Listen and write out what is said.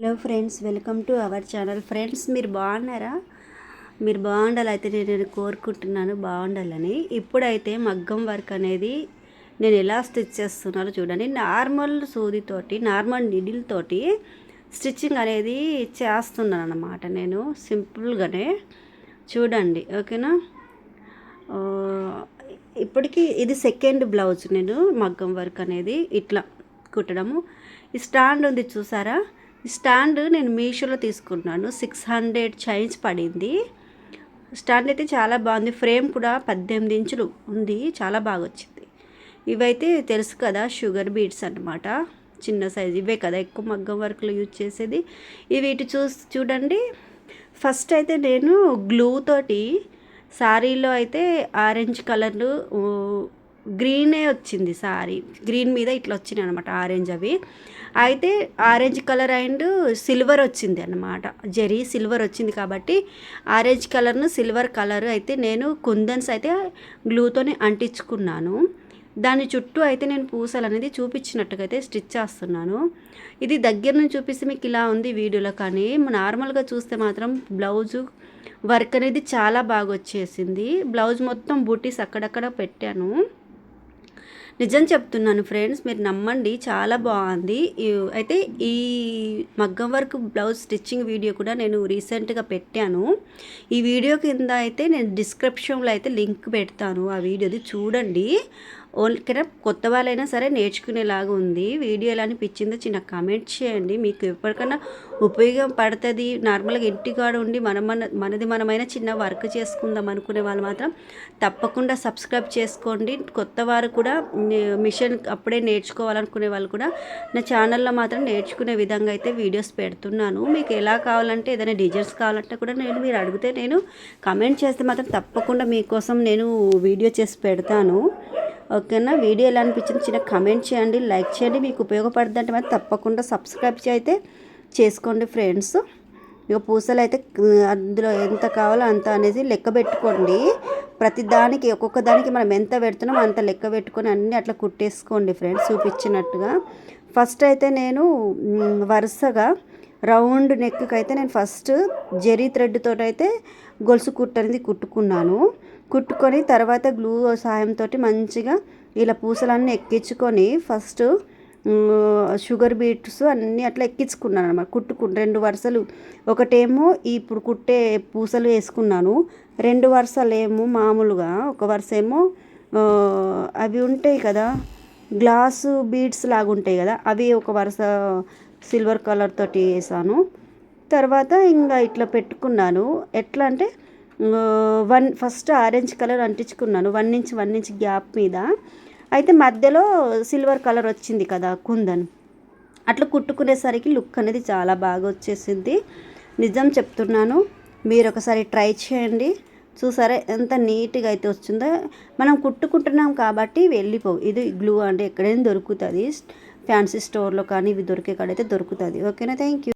Hello friends welcome to our channel. Friends మీరు బాగున్నారా? మీరు బాగుండాలి అయితే నేను కోరుకుంటున్నాను బాగుండాలని. ఇప్పుడైతే మగ్గం వర్క్ అనేది నేను ఎలా స్టిచ్ చేస్తున్నానో చూడండి. నార్మల్ సూదితోటి నార్మల్ నిడిల్ తోటి స్టిచ్చింగ్ అనేది చేస్తున్నాను అన్నమాట నేను సింపుల్గానే. చూడండి ఓకేనా? ఇప్పటికీ ఇది సెకండ్ బ్లౌజ్ నేను మగ్గం వర్క్ అనేది ఇట్లా కుట్టడము. ఈ స్టాండ్ ఉంది చూసారా? స్టాండ్ నేను మీషోలో తీసుకున్నాను. సిక్స్ హండ్రెడ్ చైన్స్ పడింది. స్టాండ్ అయితే చాలా బాగుంది. ఫ్రేమ్ కూడా పద్దెనిమిది ఇంచులు ఉంది. చాలా బాగా వచ్చింది. ఇవైతే తెలుసు కదా షుగర్ బీట్స్ అనమాట చిన్న సైజు. ఇవే కదా ఎక్కువ మగ్గం వర్క్లో యూజ్ చేసేది. ఇవి ఇటు చూ చూడండి. ఫస్ట్ అయితే నేను గ్లూ తోటి శారీలో అయితే ఆరెంజ్ కలర్ గ్రీనే వచ్చింది సారీ. గ్రీన్ మీద ఇట్లా వచ్చినాయి అనమాట ఆరెంజ్ అవి. అయితే ఆరెంజ్ కలర్ అండ్ సిల్వర్ వచ్చింది అనమాట జరీ సిల్వర్ వచ్చింది కాబట్టి ఆరెంజ్ కలర్ను సిల్వర్ కలర్ అయితే నేను కుందన్స్ అయితే గ్లూతోనే అంటించుకున్నాను. దాని చుట్టూ అయితే నేను పూసలు అనేది చూపించినట్టుగా అయితే స్టిచ్ చేస్తున్నాను. ఇది దగ్గర నుంచి చూపిస్తే మీకు ఇలా ఉంది వీడియోలో కానీ నార్మల్గా చూస్తే మాత్రం బ్లౌజు వర్క్ అనేది చాలా బాగా వచ్చేసింది. బ్లౌజ్ మొత్తం బూటీస్ అక్కడక్కడ పెట్టాను. నిజం చెప్తున్నాను ఫ్రెండ్స్ మీరు నమ్మండి చాలా బాగుంది. అయితే ఈ మగ్గం వర్క్ బ్లౌజ్ స్టిచ్చింగ్ వీడియో కూడా నేను రీసెంట్గా పెట్టాను. ఈ వీడియో కింద అయితే నేను డిస్క్రిప్షన్లో అయితే లింక్ పెడతాను ఆ వీడియోది చూడండి. ఓన్లీ కొత్త వాళ్ళైనా సరే నేర్చుకునేలాగా ఉంది. వీడియో ఎలా అనిపించిందో చిన్న కామెంట్ చేయండి. మీకు ఎప్పటికైనా ఉపయోగం పడుతుంది. నార్మల్గా ఇంటికాడ ఉండి మన మన మనది మనమైనా చిన్న వర్క్ చేసుకుందాం అనుకునే వాళ్ళు మాత్రం తప్పకుండా సబ్స్క్రైబ్ చేసుకోండి. కొత్త వారు కూడా మిషన్ అప్పుడే నేర్చుకోవాలనుకునే వాళ్ళు కూడా నా ఛానల్లో మాత్రం నేర్చుకునే విధంగా అయితే వీడియోస్ పెడుతున్నాను. మీకు ఎలా కావాలంటే ఏదైనా డిజైన్స్ కావాలంటే కూడా నేను మీరు అడిగితే నేను కమెంట్ చేస్తే మాత్రం తప్పకుండా మీకోసం నేను వీడియో చేసి పెడతాను. ఓకేనా? వీడియో ఎలా అనిపించింది చిన్న కమెంట్ చేయండి లైక్ చేయండి. మీకు ఉపయోగపడుతుంది అంటే మాత్రం తప్పకుండా సబ్స్క్రైబ్ అయితే చేసుకోండి ఫ్రెండ్స్. ఇక పూసలు అయితే అందులో ఎంత కావాలో అంత అనేది లెక్క పెట్టుకోండి. ప్రతి దానికి ఒక్కొక్క దానికి మనం ఎంత పెడుతున్నామో అంత లెక్క పెట్టుకొని అన్నీ అట్లా కుట్టేసుకోండి ఫ్రెండ్స్ చూపించినట్టుగా. ఫస్ట్ అయితే నేను వరుసగా రౌండ్ నెక్కి అయితే నేను ఫస్ట్ జెరీ థ్రెడ్తో అయితే గొలుసు కుట్టు అనేది కుట్టుకున్నాను. కుట్టుకొని తర్వాత గ్లూ సాయంతో మంచిగా ఇలా పూసలన్నీ ఎక్కించుకొని ఫస్ట్ షుగర్ బీట్స్ అన్నీ అట్లా ఎక్కించుకున్నాను అనమాట కుట్టుకు రెండు వరుసలు. ఒకటేమో ఇప్పుడు కుట్టే పూసలు వేసుకున్నాను. రెండు వరుసలు ఏమో మామూలుగా. ఒక వరుస ఏమో అవి ఉంటాయి కదా గ్లాసు బీడ్స్ లాగా ఉంటాయి కదా అవి ఒక వరుస సిల్వర్ కలర్ తోటి వేసాను. తర్వాత ఇంకా ఇట్లా పెట్టుకున్నాను. ఎట్లా అంటే one first orange colour అంటించుకున్నాను. One inch one inch gap మీద. అయితే మధ్యలో సిల్వర్ కలర్ వచ్చింది కదా కుందన్. అట్లా కుట్టుకునేసరికి లుక్ అనేది చాలా బాగా వచ్చేసింది. నిజం చెప్తున్నాను మీరు ఒకసారి ట్రై చేయండి. చూసారా ఎంత నీట్గా అయితే వచ్చిందో. మనం కుట్టుకుంటున్నాం కాబట్టి వెళ్ళిపోవు. ఇది గ్లూ అంటే ఎక్కడైనా దొరుకుతుంది. ఫ్యాన్సీ స్టోర్లో కానీ ఇవి దొరికే కాడైతే దొరుకుతుంది. ఓకేనా? Thank you